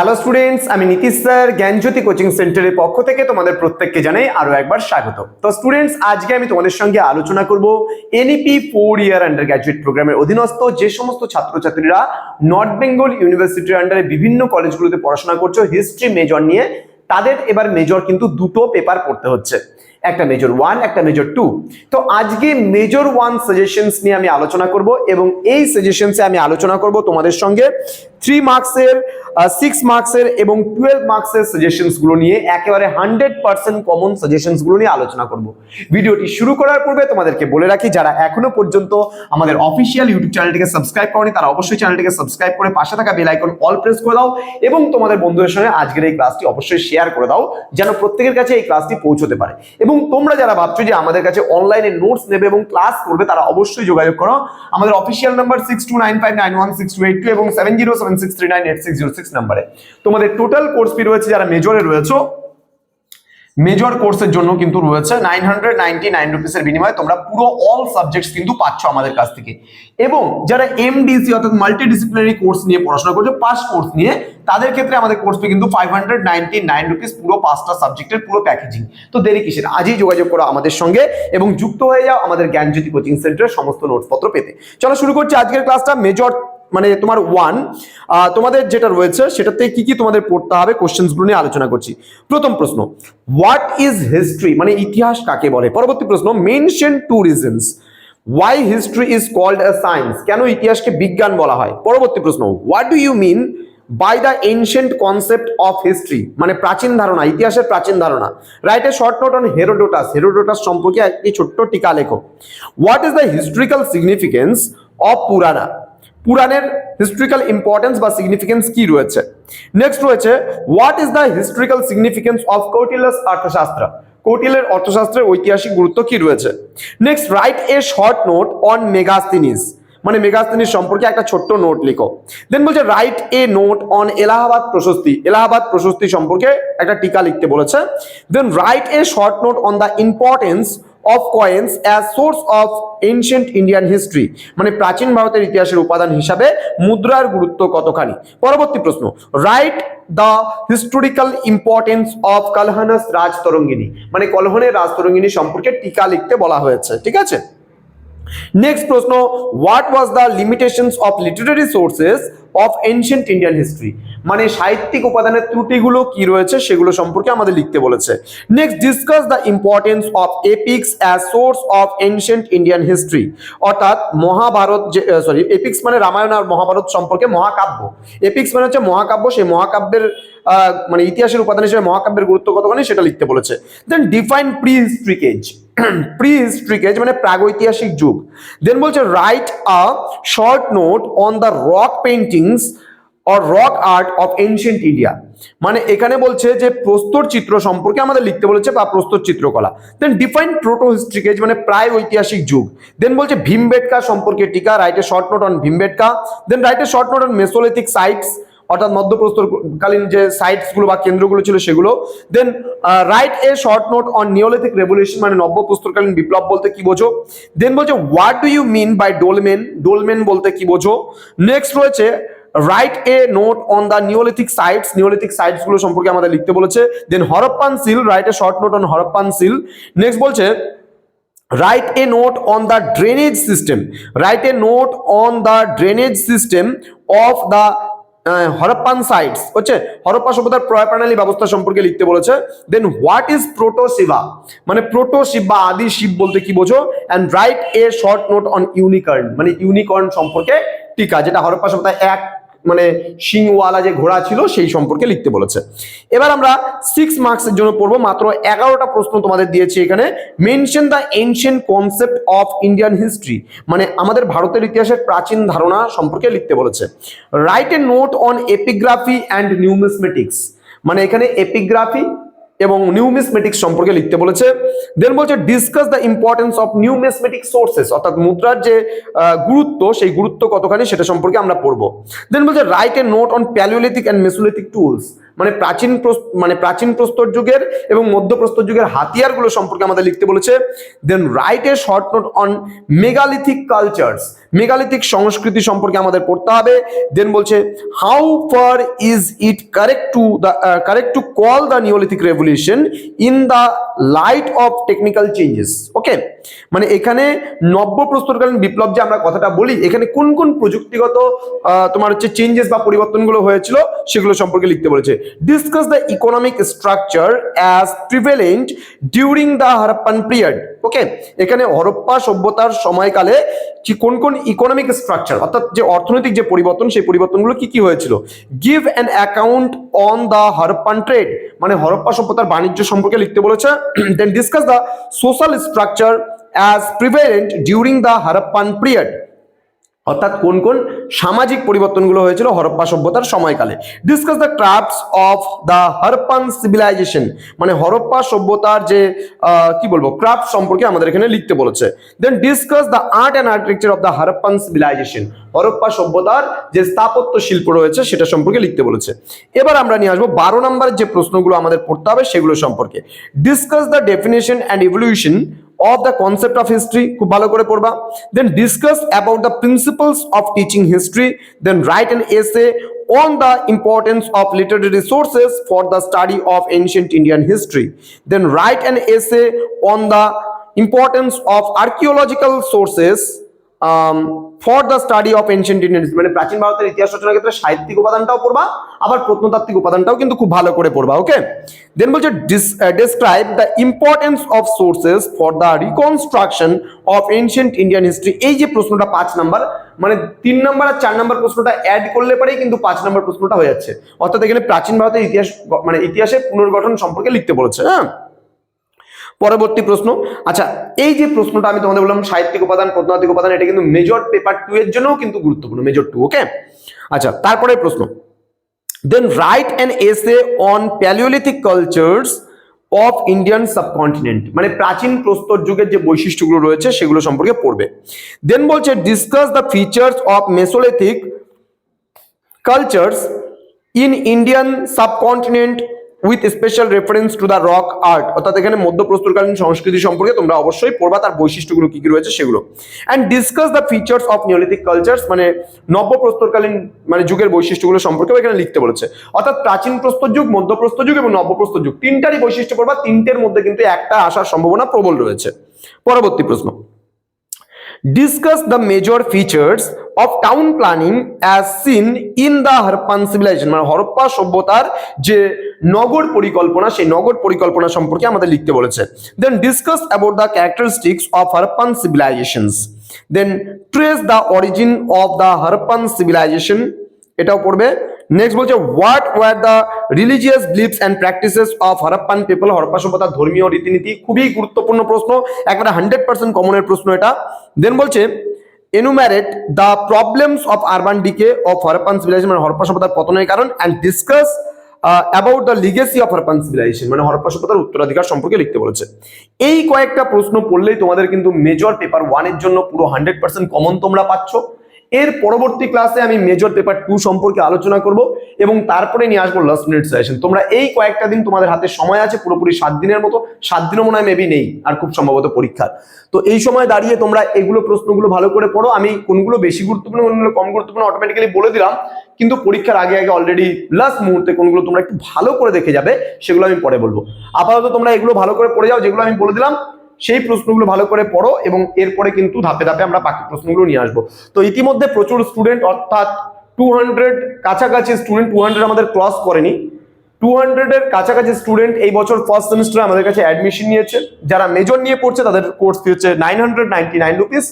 Hello students আমি Nitish sir, জ্ঞানজ্যোতি coaching সেন্টারের পক্ষ থেকে তোমাদের প্রত্যেককে জানাই আরও একবার স্বাগত। তো স্টুডেন্টস আজকে আমি তোমাদের সঙ্গে আলোচনা করব NEP four year undergraduate প্রোগ্রামের অধীনস্থ যে সমস্ত ছাত্রছাত্রীরা নর্থ বেঙ্গল ইউনিভার্সিটির আন্ডারে বিভিন্ন কলেজগুলোতে পড়াশোনা করছ হিস্ট্রি মেজর নিয়ে। তাদের এবার মেজর কিন্তু দুটো পেপার পড়তে হচ্ছে। একটা মেজর ওয়ান একটা মেজর টু তো আজকে মেজর ওয়ান সাজেশনস নিয়ে আমি আলোচনা করব এবং এই সাজেশনসে আমি আলোচনা করব তোমাদের সঙ্গে থ্রি মার্কসের সিক্স মার্কসের এবং টুয়েলভ মার্কসের সাজেশনসগুলো নিয়ে একেবারে হান্ড্রেড পার্সেন্ট কমন সাজেশনসগুলো নিয়ে আলোচনা করব। ভিডিওটি শুরু করার পূর্বে তোমাদেরকে বলে রাখি, যারা এখনও পর্যন্ত আমাদের অফিসিয়াল ইউটিউব চ্যানেলটিকে সাবস্ক্রাইব করনি, তারা অবশ্যই চ্যানেলটিকে সাবস্ক্রাইব করে পাশে থাকা বেল আইকন অল প্রেস করে দাও এবং তোমাদের বন্ধুদের সঙ্গে আজকের এই ক্লাসটি অবশ্যই শেয়ার করে দাও, যেন প্রত্যেকের কাছে এই ক্লাসটি পৌঁছতে পারে। এবং তোমরা যারা ভাবছ যে আমাদের কাছে অনলাইনে নোটস নেবে এবং ক্লাস করবে, তারা অবশ্যই যোগাযোগ করো। আমাদের official number six two nine five nine one six two eight two এবং seven zero seven six three nine eight six zero six নাম্বারে তোমাদের টোটাল কোর্স ফি রয়েছে যারা মেজরে রয়েছে মেজর কোর্সের জন্য কিন্তু রয়েছে নাইন হান্ড্রেড নাইনটি নাইন রুপিসের বিনিময়ে তোমরা পুরো অল সাবজেক্টস কিন্তু পাচ্ছ আমাদের কাছ থেকে। এবং যারা এমডিসি অর্থাৎ মাল্টি ডিসিপ্লিনারি কোর্স নিয়ে পড়াশোনা করছ পাস কোর্স নিয়ে, তাদের ক্ষেত্রে আমাদের কোর্স কিন্তু five hundred ninety nine rupees পুরো পাঁচটা সাবজেক্টের পুরো প্যাকেজিং তো দেরি কিসের? আজই যোগাযোগ করো আমাদের সঙ্গে এবং যুক্ত হয়ে যাও আমাদের জ্ঞানজ্যোতি কোচিং সেন্টারের সমস্ত নোটসপত্র পেতে। চলো শুরু করছি আজকের ক্লাসটা মেজর মানে তোমার ওয়ান তোমাদের যেটা রয়েছে সেটাতে কি কি তোমাদের পড়তে হবে কোশ্চেন্সগুলো নিয়ে আলোচনা করছি। প্রথম প্রশ্ন হোয়াট ইজ হিস্ট্রি মানে ইতিহাস কাকে বলে? পরবর্তী প্রশ্ন mention two reasons why history is called a science কেন ইতিহাসকে বিজ্ঞান বলা হয়? পরবর্তী প্রশ্ন what do you mean by the ancient concept of history মানে প্রাচীন ধারণা, ইতিহাসের প্রাচীন ধারণা। Write a short note on Herodotus Herodotus সম্পর্কে একটি ছোট্ট টিকা লেখো। What is the historical significance of Purana পুরাণের হিস্ট্রিক্যাল ইম্পর্টেন্স বা সিগনিফিকেন্স কি রয়েছে? নেক্সট রয়েছে what is the historical significance of Kautilya's Arthashastra? কৌটিলের অর্থশাস্ত্রের ঐতিহাসিক গুরুত্ব কি রয়েছে? Next write a short note on Megasthenes মানে মেগাস্তিনিস সম্পর্কে একটা ছোট্ট নোট লিখো। দেন বলছে write a note on Allahabad Prashasti. Allahabad Prashasti সম্পর্কে একটা টিকা লিখতে বলেছে। Then write a short note on the importance of coins as source of ancient Indian history মানে প্রাচীন ভারতের ইতিহাসের উপাদান হিসাবে মুদ্রার গুরুত্ব কতখানি? পরবর্তী প্রশ্ন। Write the historical importance of Kalhana's Rajatarangini. মানে কলহনের রাজতরঙ্গিনী সম্পর্কে টিকা লিখতে বলা হয়েছে। ঠিক আছে? নেক্সট প্রশ্ন what was the limitations of literary sources of ancient Indian history মানে সাহিত্যিক উপাদানের ত্রুটিগুলো কি রয়েছে সেগুলো সম্পর্কে আমাদের লিখতে বলেছে। Next discuss the importance of epics as source of ancient Indian history অর্থাৎ মহাভারত যে সরি এপিক্স মানে রামায়ণ আর মহাভারত সম্পর্কে মহাকাব্য। এপিক্স মানে হচ্ছে মহাকাব্য, সেই মহাকাব্যের মানে ইতিহাসের উপাদান হিসেবে মহাকাব্যের গুরুত্ব কতখানি সেটা লিখতে বলেছে। Then define prehistoric age prehistoric age মানে প্রাগৈতিহাসিক যুগ। দেন বলছে write a short note on the rock paintings or rock art of ancient India মানে এখানে বলছে যে প্রস্তর চিত্র সম্পর্কে আমাদের লিখতে বলেছে বা প্রস্তর চিত্রকলা। Then define protohistoric age মানে প্রায় ঐতিহাসিক যুগ। দেন বলছে ভীমবেটকা সম্পর্কে টিকা write a short note on Bhimbetka. Then write a short note on mesolithic sites অর্থাৎ মধ্যপ্রস্তরকালীন যে সাইটসগুলো বা কেন্দ্রগুলো ছিল সেগুলো। Then write a short note on neolithic revolution মানে নব্য প্রস্তরকালীন বিপ্লব বলতে কি বোঝো? দেন বলছে what do you mean by dolmen dolmen বলতে কি বোঝো? নেক্সট রয়েছে write a note on the neolithic sites neolithic সাইটসগুলো সম্পর্কে আমাদের লিখতে বলেছে। Then Harappan seal write a short note on Harappan seal. Next বলছে, write a note on the drainage system. Write a note on the drainage system of the Harappan sites হচ্ছে হরপ্পা সভ্যতার প্রয় প্রণালী ব্যবস্থা সম্পর্কে লিখতে বলেছে। Then what is proto Shiva মানে প্রোটো শিব বা আদি শিব বলতে কি বোঝো? And write a short note on unicorn মানে ইউনিকর্ন সম্পর্কে টিকা, যেটা হরপ্পা সভ্যতায় এক মানে সিংওয়ালা যে ঘোড়া ছিল সেই সম্পর্কে লিখতে বলেছে। এবার আমরা সিক্স মার্কসের জন্য পড়ব, মাত্র এগারোটা প্রশ্ন তোমাদের দিয়েছি এখানে। Mention the ancient concept of Indian history মানে আমাদের ভারতের ইতিহাসের প্রাচীন ধারণা সম্পর্কে লিখতে বলেছে। Write a note on epigraphy and numismatics মানে এখানে এপিগ্রাফি এবং নিউমিসমেটিক্স সম্পর্কে লিখতে বলেছে। দেন বলছে discuss the importance of numismatic sources অর্থাৎ মুদ্রার যে গুরুত্ব, সেই গুরুত্ব কতখানি সেটা সম্পর্কে আমরা পড়ব। দেন বলছে write a note on palaeolithic and mesolithic tools মানে প্রাচীন মানে প্রাচীন প্রস্তর যুগের এবং মধ্য প্রস্তর যুগের হাতিয়ারগুলো সম্পর্কে আমাদের লিখতে বলেছে। Then write a short note on megalithic cultures megalithic সংস্কৃতি সম্পর্কে আমাদের পড়তে হবে। দেন বলছে how far is it correct to the correct to call the neolithic revolution in the light of technical changes okay মানে এখানে নব্য প্রস্তরকালীন বিপ্লব যে আমরা কথাটা বলি, এখানে কোন কোন প্রযুক্তিগত তোমার হচ্ছে চেঞ্জেস বা পরিবর্তনগুলো হয়েছিল, সেগুলো সম্পর্কে লিখতে বলেছে। Discuss the economic structure as prevalent during the Harappan period okay এখানে হরপ্পা সভ্যতার সময়কালে কি কোন কোন ইকোনমিক স্ট্রাকচার অর্থাৎ যে অর্থনৈতিক যে পরিবর্তন, সেই পরিবর্তনগুলো কি কি হয়েছিল? Give an account on the Harappan trade মানে হরপ্পা সভ্যতার বাণিজ্য সম্পর্কে লিখতে বলেছে। Then discuss the social structure as prevalent during the Harappan period অর্থাৎ কোন কোন সামাজিক পরিবর্তনগুলো হয়েছিল হরপ্পা সভ্যতার সময়কালে। Discuss the crafts of the Harappan civilisation মানে হরপ্পা সভ্যতার যে কি বলব ক্রাফট সম্পর্কে আমাদের এখানে লিখতে বলেছে। Then discuss the art and architecture of the Harappan civilisation Harappa সভ্যতার যে স্থাপত্য শিল্প রয়েছে সেটা সম্পর্কে লিখতে বলেছে। এবার আমরা নিয়ে আসব বারো নম্বরের যে প্রশ্নগুলো আমাদের পড়তে হবে সেগুলো সম্পর্কে। Discuss the definition and evolution of the concept of history খুব ভালো করে পড়বা then discuss about the principles of teaching history then write an essay on the importance of literary resources for the study of ancient Indian history. Then write an essay on the importance of archaeological sources um, for study of ancient Indian মানে প্রাচীন ভারতের ইতিহাস রচনার ক্ষেত্রে সাহিত্যিক উপাদানটাও পড়বা আবার প্রত্নতাত্ত্বিক উপাদানটাও কিন্তু খুব ভালো করে পড়বা ওকে দেন বলছে describe the importance of sources for the reconstruction of ancient Indian history এই যে প্রশ্নটা পাঁচ নাম্বার মানে তিন নাম্বার আর চার নাম্বার প্রশ্নটা অ্যাড করলে পরেই কিন্তু পাঁচ নাম্বার প্রশ্নটা হয়ে যাচ্ছে। অর্থাৎ এখানে প্রাচীন ভারতের ইতিহাস মানে ইতিহাসের পুনর্গঠন সম্পর্কে লিখতে বলেছে হ্যাঁ? পরবর্তী প্রশ্ন। আচ্ছা এই যে প্রশ্নটা আমি তোমাদের বললাম, সাহিত্যিক উপাদান প্রত্নতাত্ত্বিক উপাদান, এটা কিন্তু মেজর পেপার টু এর জন্যও কিন্তু গুরুত্বপূর্ণ মেজর টু ওকে আচ্ছা তারপরে প্রশ্ন। Then write an essay on palaeolithic cultures of Indian subcontinent মানে প্রাচীন প্রস্তর যুগের যে বৈশিষ্ট্যগুলো রয়েছে, সেগুলো সম্পর্কে পড়বে। দেন বলছে discuss the features of mesolithic cultures in Indian subcontinent with special reference to the rock art অর্থাৎ এখানে মধ্যপ্রস্তরকালীন সংস্কৃতি সম্পর্কে তোমরা অবশ্যই পড়বা, তার বৈশিষ্ট্যগুলো কি কি রয়েছে সেগুলো। And discuss the features of neolithic cultures মানে নব্যপ্রস্তরকালীন মানে যুগের বৈশিষ্ট্যগুলো সম্পর্কে এখানে লিখতে বলেছে। অর্থাৎ প্রাচীন প্রস্তর যুগ মধ্যপ্রস্তর যুগ এবং নব্যপ্রস্তর যুগ, তিনটারই বৈশিষ্ট্য পড়বা, তিনটের মধ্যে কিন্তু একটা আসার সম্ভাবনা প্রবল রয়েছে। পরবর্তী প্রশ্ন। Discuss the major features of town planning as seen in the Harappan civilization মানে হরপ্পা সভ্যতার যে নগর পরিকল্পনা, সেই নগর পরিকল্পনা সম্পর্কে আমাদের লিখতে বলেছে। Then discuss about the characteristics of Harappan civilisations then trace the origin of the Harappan civilisation এটাও পড়বে। নেক্সট বলছে what were the religious beliefs and practices of Harappan people Harappa সভ্যতার ধর্মীয় রীতিনীতি? খুবই গুরুত্বপূর্ণ প্রশ্ন একবারে হান্ড্রেড পার্সেন্ট কমনের প্রশ্ন এটা। দেন বলছে enumerate the problems of urban decay of Harappan civilisation মানে হরপ্পা সভ্যতার পতনের কারণ and discuss about the legacy of Harappan civilisation মানে হরপ্পা সভ্যতার উত্তরাধিকার সম্পর্কে লিখতে বলেছে। এই কয়েকটা প্রশ্ন পড়লেই তোমাদের কিন্তু মেজর পেপার ওয়ানের জন্য পুরো হান্ড্রেড পার্সেন্ট কমন তোমরা পাচ্ছ। এর পরবর্তী ক্লাসে আমি মেজর পেপার টু সম্পর্কে আলোচনা করব এবং তারপরে নিয়ে আসব লাস্ট মিনিট সেশন তোমরা এই কয়েকটা দিন তোমাদের হাতে সময় আছে, পুরোপুরি সাত দিনের মতো। সাত দিনও মনে হয় মেবি নেই, আর খুব সম্ভবত পরীক্ষার। তো এই সময় দাঁড়িয়ে তোমরা এগুলো প্রশ্নগুলো ভালো করে পড়ো। আমি কোনগুলো বেশি গুরুত্বপূর্ণ, কোনগুলো কম গুরুত্বপূর্ণ অটোমেটিক্যালি বলে দিলাম। কিন্তু পরীক্ষার আগে আগে অলরেডি লাস্ট মুহূর্তে কোনগুলো তোমরা একটু ভালো করে দেখে যাবে, সেগুলো আমি পরে বলব। আপাতত তোমরা এগুলো ভালো করে পড়ে যাও, যেগুলো আমি বলে দিলাম। সেই প্রশ্নগুলো ভালো করে পড়ো এবং এরপরে কিন্তু ধাপে ধাপে আমরা বাকি প্রশ্নগুলো নিয়ে আসব। তো ইতিমধ্যে প্রচুর স্টুডেন্ট অর্থাৎ টু হান্ড্রেড কাছাকাছি স্টুডেন্ট টু হান্ড্রেড আমাদের ক্রস করেনি। টু হান্ড্রেডের কাছাকাছি স্টুডেন্ট এই বছর ফার্স্ট সেমিস্টারে আমাদের কাছে অ্যাডমিশন নিয়েছে। যারা মেজর নিয়ে পড়ছে তাদের কোর্স হচ্ছে nine hundred ninety nine rupees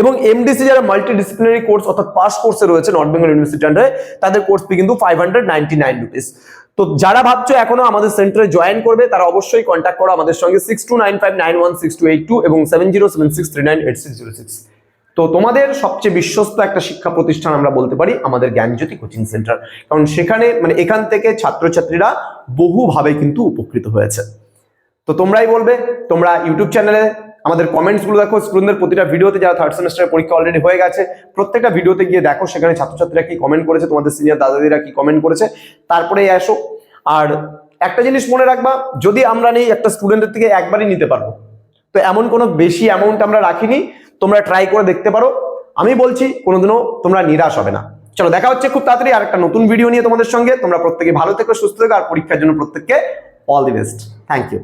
এবং এমডিসি যারা মাল্টি ডিসিপ্লিনারি কোর্স অর্থাৎ পাস কোর্সে রয়েছে নর্থ বেঙ্গল ইউনিভার্সিটি আন্ডারে তাদের কোর্স ফি কিন্তু five hundred ninety nine rupees তো যারা ভাবছ এখনও আমাদের সেন্টারে জয়েন করবে, তারা অবশ্যই কন্ট্যাক্ট করো আমাদের সঙ্গে six two nine five nine one six eight এবং seven zero seven six nine eight six zero six তো তোমাদের সবচেয়ে বিশ্বস্ত একটা শিক্ষা প্রতিষ্ঠান আমরা বলতে পারি আমাদের জ্ঞানজ্যোতি কোচিং সেন্টার। কারণ সেখানে মানে এখান থেকে ছাত্রছাত্রীরা বহুভাবে কিন্তু উপকৃত হয়েছে। তো তোমরাই বলবে, তোমরা ইউটিউব চ্যানেলে আমাদের কমেন্টসগুলো দেখো স্টুডেন্টদের প্রতিটা ভিডিওতে যারা থার্ড সেমিস্টারের পরীক্ষা অলরেডি হয়ে গেছে, প্রত্যেকটা ভিডিওতে গিয়ে দেখো, সেখানে ছাত্রছাত্রীরা কি কমেন্ট করেছে, তোমাদের সিনিয়র দাদাদিরা কি কমেন্ট করেছে, তারপরে আসো আর একটা জিনিস মনে রাখবা, যদি আমরা নেই, একটা স্টুডেন্টের থেকে একবারই নিতে পারব। তো এমন কোনো বেশি অ্যামাউন্ট আমরা রাখিনি, তোমরা ট্রাই করে দেখতে পারো। আমি বলছি, কোনোদিনও তোমরা নিরাশ হবে না। চলো, দেখা হচ্ছে খুব তাড়াতাড়ি আর একটা নতুন ভিডিও নিয়ে তোমাদের সঙ্গে। তোমরা প্রত্যেকে ভালো থেকো, সুস্থ থেকো, আর পরীক্ষার জন্য প্রত্যেককে all the best thank you